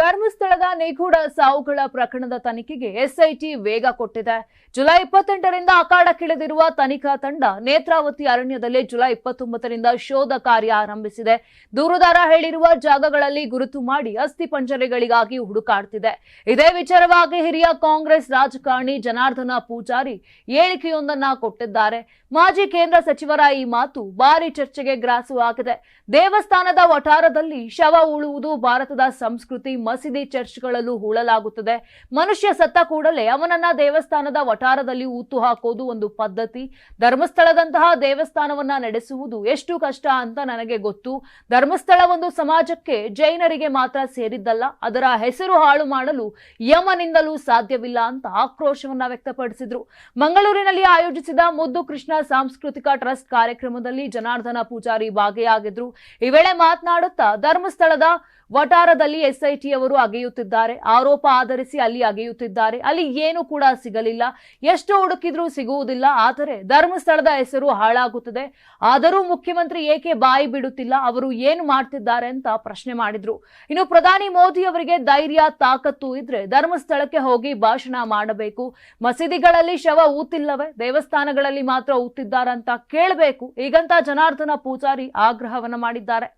ಧರ್ಮಸ್ಥಳದ ನಿಗೂಢ ಸಾವುಗಳ ಪ್ರಕರಣದ ತನಿಖೆಗೆ ಎಸ್ಐಟಿ ವೇಗ ಕೊಟ್ಟಿದೆ. ಜುಲೈ ಇಪ್ಪತ್ತೆಂಟರಿಂದ ಅಖಾಡಕ್ಕಿಳಿದಿರುವ ತನಿಖಾ ತಂಡ ನೇತ್ರಾವತಿ ಅರಣ್ಯದಲ್ಲಿ ಜುಲೈ ಇಪ್ಪತ್ತೊಂಬತ್ತರಿಂದ ಶೋಧ ಕಾರ್ಯ ಆರಂಭಿಸಿದೆ. ದೂರುದಾರ ಹೇಳಿರುವ ಜಾಗಗಳಲ್ಲಿ ಗುರುತು ಮಾಡಿ ಅಸ್ಥಿ ಪಂಜರೆಗಳಿಗಾಗಿ ಹುಡುಕಾಡ್ತಿದೆ. ಇದೇ ವಿಚಾರವಾಗಿ ಹಿರಿಯ ಕಾಂಗ್ರೆಸ್ ರಾಜಕಾರಣಿ ಜನಾರ್ದನ ಪೂಜಾರಿ ಹೇಳಿಕೆಯೊಂದನ್ನ ಕೊಟ್ಟಿದ್ದಾರೆ. ಮಾಜಿ ಕೇಂದ್ರ ಸಚಿವರ ಈ ಮಾತು ಭಾರಿ ಚರ್ಚೆಗೆ ಗ್ರಾಸವಾಗಿದೆ. ದೇವಸ್ಥಾನದ ವಠಾರದಲ್ಲಿ ಶವ ಉಳುವುದು ಭಾರತದ ಸಂಸ್ಕೃತಿ ಮಸೀದಿ ಚರ್ಚ್ಗಳಲ್ಲೂ ಹೂಳಲಾಗುತ್ತದೆ. ಮನುಷ್ಯ ಸತ್ತ ಕೂಡಲೇ ಅವನನ್ನ ದೇವಸ್ಥಾನದ ವಠಾರದಲ್ಲಿ ಊತು ಹಾಕೋದು ಒಂದು ಪದ್ಧತಿ. ಧರ್ಮಸ್ಥಳದಂತಹ ದೇವಸ್ಥಾನವನ್ನ ನಡೆಸುವುದು ಎಷ್ಟು ಕಷ್ಟ ಅಂತ ನನಗೆ ಗೊತ್ತು. ಧರ್ಮಸ್ಥಳ ಒಂದು ಸಮಾಜಕ್ಕೆ ಜೈನರಿಗೆ ಮಾತ್ರ ಸೇರಿದ್ದಲ್ಲ, ಅದರ ಹೆಸರು ಹಾಳು ಮಾಡಲು ಯಮನಿಂದಲೂ ಸಾಧ್ಯವಿಲ್ಲ ಅಂತ ಆಕ್ರೋಶವನ್ನ ವ್ಯಕ್ತಪಡಿಸಿದ್ರು. ಮಂಗಳೂರಿನಲ್ಲಿ ಆಯೋಜಿಸಿದ ಮುದ್ದು ಕೃಷ್ಣ ಸಾಂಸ್ಕೃತಿಕ ಟ್ರಸ್ಟ್ ಕಾರ್ಯಕ್ರಮದಲ್ಲಿ ಜನಾರ್ದನ ಪೂಜಾರಿ ಭಾಗಿಯಾಗಿದ್ರು. ಈ ವೇಳೆ ಮಾತನಾಡುತ್ತಾ ಧರ್ಮಸ್ಥಳದ ವಟಾರದಲ್ಲಿ ಎಸ್ಐಟಿ ಅವರು ಅಗೆಯುತ್ತಿದ್ದಾರೆ. ಆರೋಪ ಆಧರಿಸಿ ಅಲ್ಲಿ ಅಗೆಯುತ್ತಿದ್ದಾರೆ. ಅಲ್ಲಿ ಏನು ಕೂಡ ಸಿಗಲಿಲ್ಲ. ಎಷ್ಟು ಹುಡುಕಿದ್ರೂ ಸಿಗುವುದಿಲ್ಲ. ಆದರೆ ಧರ್ಮಸ್ಥಳದ ಹೆಸರು ಹಾಳಾಗುತ್ತದೆ. ಆದರೂ ಮುಖ್ಯಮಂತ್ರಿ ಏಕೆ ಬಾಯಿ ಬಿಡುತ್ತಿಲ್ಲ? ಅವರು ಏನು ಮಾಡ್ತಿದ್ದಾರೆ ಅಂತ ಪ್ರಶ್ನೆ ಮಾಡಿದ್ರು. ಇನ್ನು ಪ್ರಧಾನಿ ಮೋದಿ ಅವರಿಗೆ ಧೈರ್ಯ, ತಾಕತ್ತು ಇದ್ರೆ ಧರ್ಮಸ್ಥಳಕ್ಕೆ ಹೋಗಿ ಭಾಷಣ ಮಾಡಬೇಕು. ಮಸೀದಿಗಳಲ್ಲಿ ಶವ ಊತಿಲ್ಲವೇ? ದೇವಸ್ಥಾನಗಳಲ್ಲಿ ಮಾತ್ರ ಊತಿದ್ದಾರಂತ ಕೇಳಬೇಕು. ಈಗಂತ ಜನಾರ್ದನ ಪೂಜಾರಿ ಆಗ್ರಹವನ್ನ ಮಾಡಿದ್ದಾರೆ.